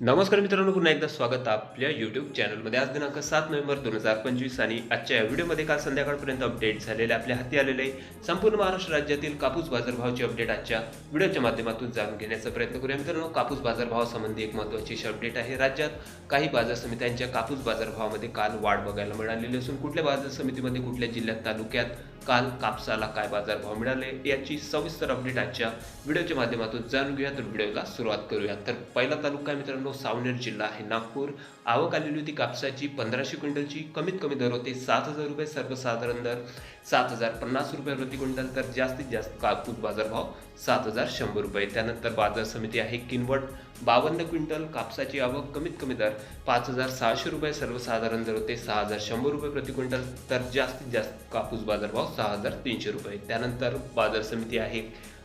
नमस्कार मित्रांनो पुन्हा एकदा स्वागत आपल्या यूट्यूब चॅनलमध्ये आज दिनांक सात नोव्हेंबर दोन हजार पंचवीस आणि आजच्या या व्हिडिओमध्ये काल संध्याकाळपर्यंत अपडेट झालेले आपल्या हाती आलेले संपूर्ण महाराष्ट्र राज्यातील कापूस बाजारभावाची अपडेट आजच्या व्हिडिओच्या माध्यमातून जाणून घेण्याचा प्रयत्न करूया. मित्रांनो कापूस बाजारभावासंबंधी एक महत्त्वाची अशी अपडेट आहे. राज्यात काही बाजार समित्यांच्या कापूस बाजारभावामध्ये काल वाढ बघायला मिळालेली असून कुठल्या बाजार समितीमध्ये कुठल्या जिल्ह्यात तालुक्यात काल कापसाला काय बाजारभाव मिळाले याची सविस्तर अपडेट आजच्या व्हिडिओच्या माध्यमातून जाणून घेऊया. तर व्हिडिओला सुरुवात करूया. तर पहिला तालुका आहे मित्रांनो सावनेर जिल्हा आहे. नागपूर आवक आलेली होती कापसाची पंधराशे क्विंटलची. कमीत कमी दर होते सात हजार रुपये सर्वसाधारण दर सात हजार पन्नास रुपये प्रति क्विंटल तर जास्तीत जास्त कापूस बाजारभाव सात हजार शंभर रुपये. त्यानंतर बाजार समिती आहे किनवट बावन्न क्विंटल कापसाची आवक कमीत कमी दर पाच हजार सहाशे रुपये सर्वसाधारण दर होते सहा हजार शंभर रुपये प्रति क्विंटल तर जास्तीत जास्त कापूस बाजारभाव सहा हजार तीनशे रुपये. त्यानंतर बाजार समिती आहे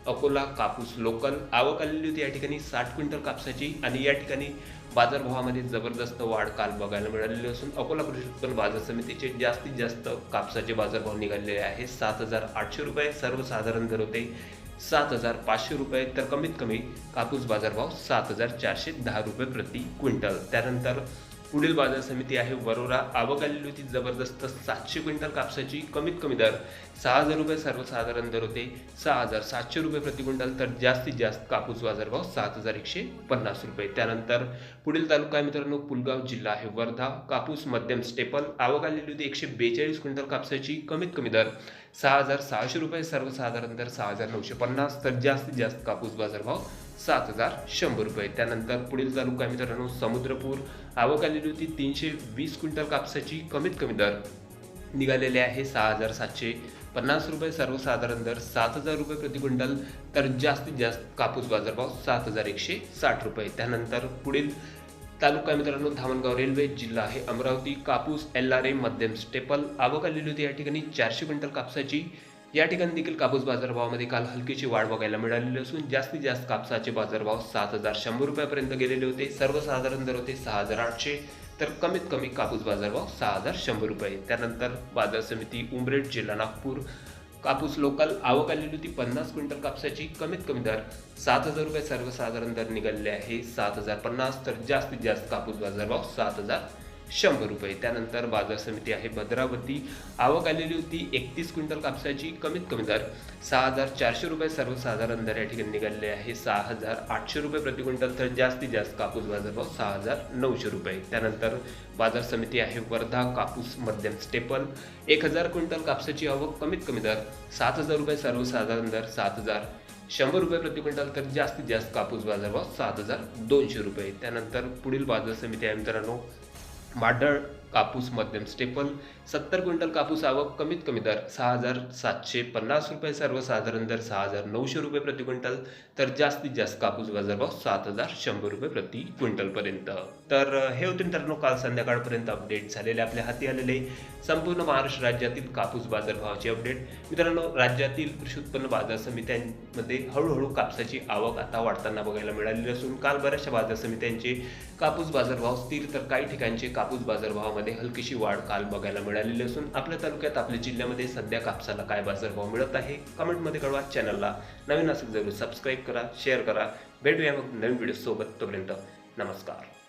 अकोला कापूस लोकल आवक आलेली होती. या ठिकाणी साठ क्विंटल कापसाची आणि या ठिकाणी बाजारभावामध्ये जबरदस्त वाढ काल बघायला मिळालेली असून अकोला कृषी उत्पन्न बाजार समितीचे जास्तीत जास्त कापसाचे बाजारभाव निघालेले आहे सात हजार आठशे रुपये सर्वसाधारण दर होते. सात हजार पाचशे रुपये तर कमीत कमी कापूस बाजारभाव सात हजार चारशे दहा रुपये प्रति क्विंटल. त्यानंतर पुढील बाजार समिती आहे वरोरा. आवक आलेली होती जबरदस्त. सातशे क्विंटल कापसाची कमीत कमी दर. सहा हजार रुपये सर्वसाधारण दर होते. सहा हजार सातशे रुपये प्रति क्विंटल तर जास्तीत जास्त कापूस बाजारभाव सात हजार एकशे पन्नास रुपये. त्यानंतर पुढील तालुका आहे मित्रांनो पुलगाव जिल्हा आहे वर्धा. कापूस मध्यम स्टेपल आवक आलेली होती एकशे बेचाळीस क्विंटल कापसाची कमीत कमी दर. सहा हजार सहाशे रुपये सर्वसाधारण दर सहा हजार नऊशे पन्नास. तर जास्तीत जास्त कापूस बाजारभाव सात हजार शंभर रुपये. त्यानंतर पुढील तालुका मित्रांनो समुद्रपूर. आवक आलेली होती तीनशे वीस क्विंटल कापसाची. कमीत कमी दर निघालेले आहे सहा हजार सातशे पन्नास रुपये. सर्वसाधारण दर सात हजार रुपये प्रति क्विंटल. तर जास्तीत जास्त कापूस बाजारभाव सात हजार एकशे साठ रुपये. त्यानंतर पुढील तालुका मित्रांनो धामणगाव रेल्वे जिल्हा आहे अमरावती. कापूस एल आर ए मध्यम स्टेपल. आवक आलेली होती या ठिकाणी चारशे क्विंटल कापसाची. या ठिकाणी देखील कापूस बाजारभावामध्ये काल हलकीची वाढ बघायला मिळालेली असून जास्तीत जास्त कापसाचे बाजारभाव सात हजार शंभर रुपयापर्यंत गेलेले होते. सर्वसाधारण दर होते सहा हजार आठशे तर कमीत कमी कापूस बाजारभाव सहा हजार शंभर रुपये. त्यानंतर बाजार समिती उमरेड जिल्हा नागपूर कापूस लोकल आवक आलेली होती पन्नास क्विंटल कापसाची. कमीत कमी दर सात हजार रुपये सर्वसाधारण दर निघालेले आहे सात हजार पन्नास तर जास्तीत जास्त कापूस बाजारभाव सात हजार शंभर रुपये. त्यानंतर बाजार समिती आहे भद्रावती. आवक आलेली होती एकतीस क्विंटल कापसाची. कमीत कमी दर सहा हजार चारशे रुपये. सर्वसाधारण दर या ठिकाणी निघालेले आहे सहा हजार आठशे रुपये प्रति क्विंटल. तर जास्तीत जास्त कापूस बाजारभाव सहा हजार नऊशे रुपये. त्यानंतर बाजार समिती आहे वर्धा कापूस मध्यम स्टेपल. एक हजार क्विंटल कापसाची आवक कमीत कमी दर सात हजार रुपये. सर्वसाधारण दर सात हजार शंभर रुपये प्रति क्विंटल. तर जास्तीत जास्त कापूस बाजारभाव सात हजार दोनशे रुपये. त्यानंतर पुढील बाजार समिती आहे मित्रांनो माडळ कापूस मध्यम स्टेपल सत्तर क्विंटल कापूस आवक कमीत कमी दर सहा हजार सातशे पन्नास रुपये सर्वसाधारण दर सहा हजार नऊशे रुपये प्रति क्विंटल तर जास्तीत जास्त कापूस बाजारभाव सात हजार शंभर रुपये प्रति क्विंटलपर्यंत. तर हे होते मित्रांनो काल संध्याकाळपर्यंत अपडेट झालेले आपल्या हाती आलेले संपूर्ण महाराष्ट्र राज्यातील कापूस बाजारभावाचे अपडेट मित्रांनो राज्यातील कृषी उत्पन्न बाजार समित्यांमध्ये हळूहळू कापसाची आवक आता वाढताना बघायला मिळालेली असून काल बऱ्याचशा बाजार समित्यांचे कापूस बाजारभाव स्थिर तर काही ठिकाणचे कापूस बाजारभावामध्ये हलकीशी वाढ काल बघायला मिळालेली असून आपल्या तालुक्यात आपल्या जिल्ह्यामध्ये सध्या कापसाला काय बाजारभाव मिळत आहे कमेंटमध्ये कळवा. चॅनलला नवीन असेल जरूर सबस्क्राईब करा शेअर करा. भेटूया मग नवीन व्हिडिओसोबत तोपर्यंत नमस्कार.